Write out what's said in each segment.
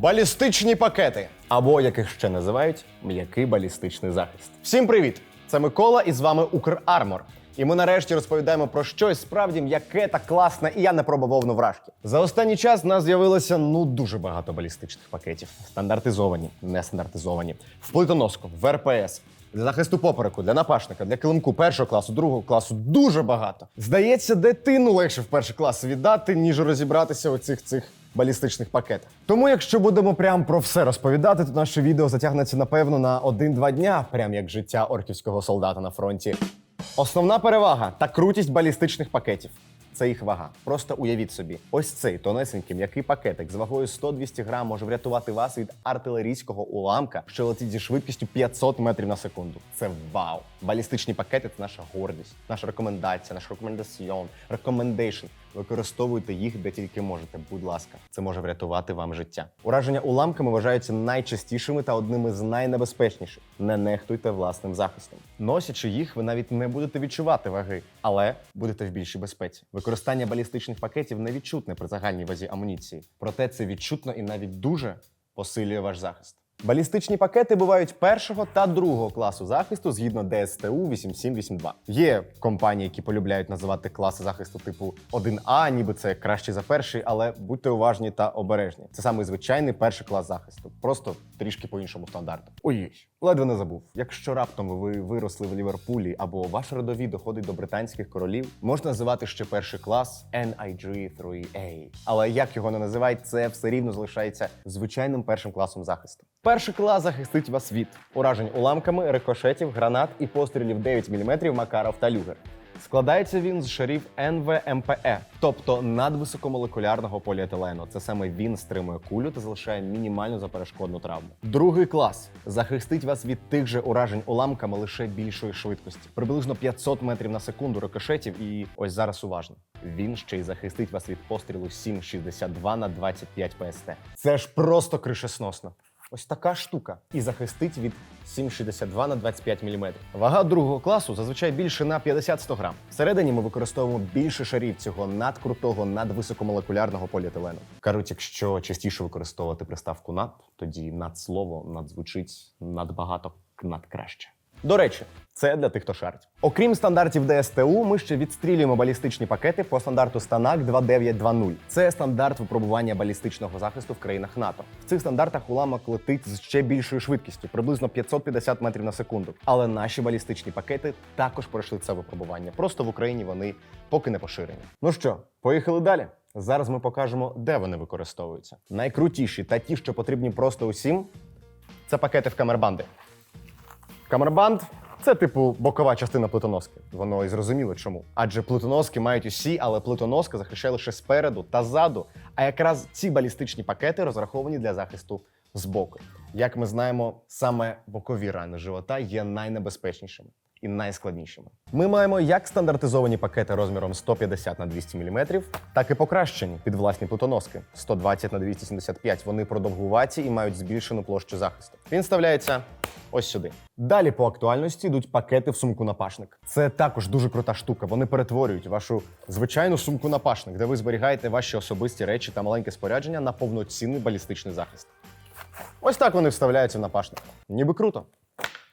Балістичні пакети, або яких ще називають м'який балістичний захист. Всім привіт! Це Микола і з вами Укрармор. І ми нарешті розповідаємо про щось справді м'яке та класне, і я не пробував вражки. За останній час в нас з'явилося ну дуже багато балістичних пакетів: стандартизовані, нестандартизовані, в плитоноску, в РПС. Для захисту попереку, для напашника, для килимку першого класу, другого класу дуже багато. Здається, дитину легше в перший клас віддати, ніж розібратися у цих цих балістичних пакетах. Тому, якщо будемо прям про все розповідати, то наше відео затягнеться напевно на один-два дня, прям як життя орківського солдата на фронті. Основна перевага та крутість балістичних пакетів. Це їх вага. Просто уявіть собі, ось цей тонесенький м'який пакетик з вагою 100-200 грам може врятувати вас від артилерійського уламка, що летить зі швидкістю 500 метрів на секунду. Це вау! Балістичні пакети це наша гордість, наша рекомендація, наш рекомендаціон, рекомендейшн. Використовуйте їх де тільки можете. Будь ласка, це може врятувати вам життя. Ураження уламками вважаються найчастішими та одними з найнебезпечніших. Не нехтуйте власним захистом. Носячи їх, ви навіть не будете відчувати ваги, але будете в більшій безпеці. Використання балістичних пакетів не відчутне при загальній вазі амуніції, проте це відчутно і навіть дуже посилює ваш захист. Балістичні пакети бувають першого та другого класу захисту згідно ДСТУ 8782. Є компанії, які полюбляють називати класи захисту типу 1А, ніби це краще за перший, але будьте уважні та обережні. Це самий звичайний перший клас захисту, просто трішки по іншому стандарту. Ой, ледве не забув. Якщо раптом ви виросли в Ліверпулі або ваш родовід доходить до британських королів, можна називати ще перший клас NIG 3A. Але як його не називають, це все рівно залишається звичайним першим класом захисту. Перший клас захистить вас від уражень уламками, рикошетів, гранат і пострілів 9 мм Макаров та Люгер. Складається він з шарів НВМПЕ, тобто надвисокомолекулярного поліетилену. Це саме він стримує кулю та залишає мінімальну заперешкодну травму. Другий клас захистить вас від тих же уражень уламками лише більшої швидкості, приблизно 500 метрів на секунду рикошетів. І ось зараз уважно. Він ще й захистить вас від пострілу 7,62 на 25 ПСТ. Це ж просто кришесносно. Ось така штука і захистить від 7,62 на 25 мм. Вага другого класу зазвичай більше на 50-100 грам. Всередині ми використовуємо більше шарів цього надкрутого, надвисокомолекулярного поліетилену. Кажуть, якщо частіше використовувати приставку над, тоді надслово надзвучить надбагато надкраще. До речі, це для тих, хто шарить. Окрім стандартів ДСТУ, ми ще відстрілюємо балістичні пакети по стандарту Станак 2920. Це стандарт випробування балістичного захисту в країнах НАТО. В цих стандартах уламок летить з ще більшою швидкістю, приблизно 550 метрів на секунду. Але наші балістичні пакети також пройшли це випробування. Просто в Україні вони поки не поширені. Ну що, поїхали далі. Зараз ми покажемо, де вони використовуються. Найкрутіші та ті, що потрібні просто усім, це пакети в камербанди. Камербанд це типу бокова частина плитоноски. Воно і зрозуміло чому. Адже плитоноски мають усі, але плитоноска захищає лише спереду та ззаду. А якраз ці балістичні пакети розраховані для захисту збоку. Як ми знаємо, саме бокові рани живота є найнебезпечнішими. І найскладнішими. Ми маємо як стандартизовані пакети розміром 150 на 200 мм, так і покращені під власні плутоноски 120 на 275. Вони продовгуваті і мають збільшену площу захисту. Він вставляється ось сюди. Далі по актуальності йдуть пакети в сумку напашник. Це також дуже крута штука. Вони перетворюють вашу звичайну сумку напашник, де ви зберігаєте ваші особисті речі та маленьке спорядження на повноцінний балістичний захист. Ось так вони вставляються в напашник. Ніби круто.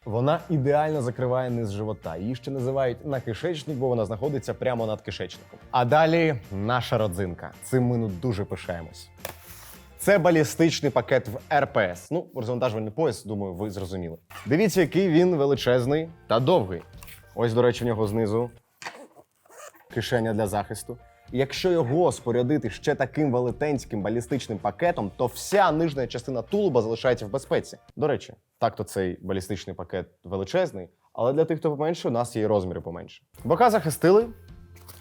Вона ідеально закриває низ живота. Її ще називають накишечник, бо вона знаходиться прямо над кишечником. А далі наша родзинка. Цим ми ну дуже пишаємось. Це балістичний пакет в РПС. Ну, розвантажувальний пояс, думаю, ви зрозуміли. Дивіться, який він величезний та довгий. Ось, до речі, в нього знизу кишеня для захисту. Якщо його спорядити ще таким велетенським балістичним пакетом, то вся нижня частина тулуба залишається в безпеці. До речі, так-то цей балістичний пакет величезний, але для тих, хто поменше, у нас є розміри поменше. Бока захистили,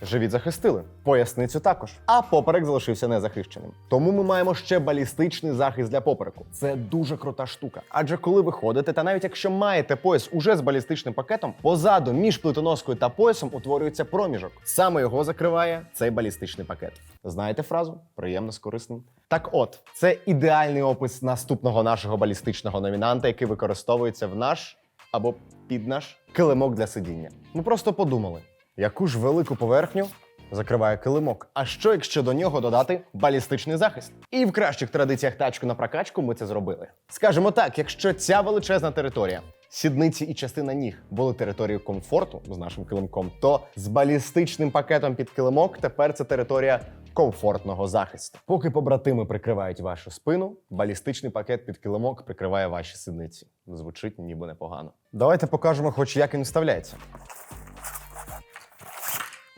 живіт захистили, поясницю також. А поперек залишився незахищеним. Тому ми маємо ще балістичний захист для попереку. Це дуже крута штука. Адже коли ви ходите, та навіть якщо маєте пояс уже з балістичним пакетом, позаду між плитоноскою та поясом утворюється проміжок. Саме його закриває цей балістичний пакет. Знаєте фразу? Приємно з корисним. Так от, це ідеальний опис наступного нашого балістичного номінанта, який використовується в наш або під наш килимок для сидіння. Ми просто подумали, яку ж велику поверхню закриває килимок. А що, якщо до нього додати балістичний захист? І в кращих традиціях тачку на прокачку ми це зробили. Скажімо так, якщо ця величезна територія. Сідниці і частина ніг були територією комфорту з нашим килимком, то з балістичним пакетом під килимок тепер це територія комфортного захисту. Поки побратими прикривають вашу спину, балістичний пакет під килимок прикриває ваші сідниці. Звучить ніби непогано. Давайте покажемо, хоч як він вставляється.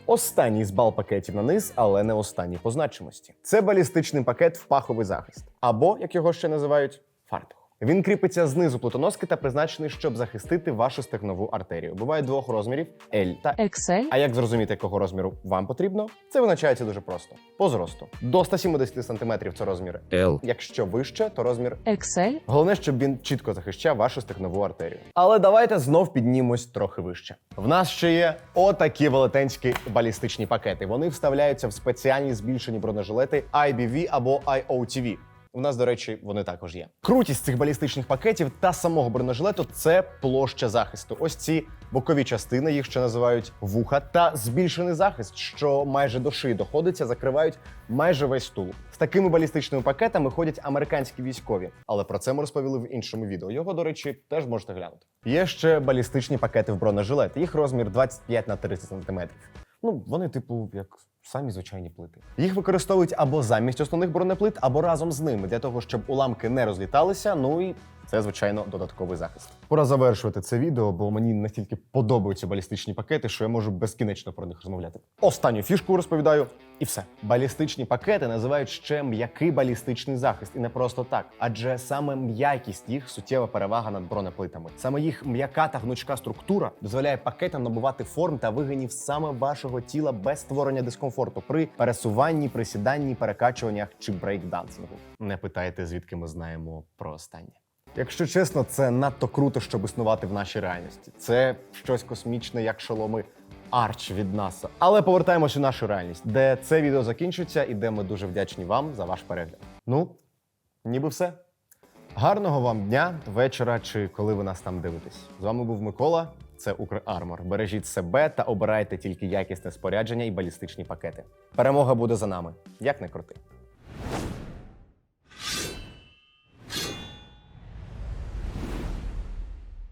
Останній з бал пакетів на низ, але не останній по значимості. Це балістичний пакет в паховий захист, або, як його ще називають, фартух. Він кріпиться знизу плитоноски та призначений, щоб захистити вашу стегнову артерію. Буває двох розмірів L та Excel, а як зрозуміти, якого розміру вам потрібно? Це визначається дуже просто: по зросту. До 170 см це розмір. L. Якщо вище, то розмір. Excel, Головне, щоб він чітко захищав вашу стегнову артерію. Але давайте знов піднімемось трохи вище. В нас ще є отакі велетенські балістичні пакети. Вони вставляються в спеціальні збільшені бронежилети IBV або IOTV. У нас, до речі, вони також є. Крутість цих балістичних пакетів та самого бронежилету це площа захисту. Ось ці бокові частини, їх ще називають вуха, та збільшений захист, що майже до шиї доходиться, закривають майже весь тулуб. З такими балістичними пакетами ходять американські військові, але про це ми розповіли в іншому відео. Його, до речі, теж можете глянути. Є ще балістичні пакети в бронежилет. Їх розмір 25 на 30 см. Ну, вони, типу, як самі звичайні плити. Їх використовують або замість основних бронеплит, або разом з ними для того, щоб уламки не розліталися. Ну і це, звичайно, додатковий захист. Пора завершувати це відео, бо мені настільки подобаються балістичні пакети, що я можу безкінечно про них розмовляти. Останню фішку розповідаю, і все. Балістичні пакети називають ще м'який балістичний захист, і не просто так, адже саме м'якість їх суттєва перевага над бронеплитами. Саме їх м'яка та гнучка структура дозволяє пакетам набувати форм та вигинів саме вашого тіла без створення дискомфорту при пересуванні, присіданні, перекачуваннях чи брейкдансингу. Не питайте, звідки ми знаємо про останнє. Якщо чесно, це надто круто, щоб існувати в нашій реальності. Це щось космічне, як шоломи Арч від НАСА. Але повертаємось у нашу реальність, де це відео закінчується і де ми дуже вдячні вам за ваш перегляд. Ну, ніби все. Гарного вам дня, вечора чи коли ви нас там дивитесь. З вами був Микола. Це Укрармор. Бережіть себе та обирайте тільки якісне спорядження і балістичні пакети. Перемога буде за нами, як не крути.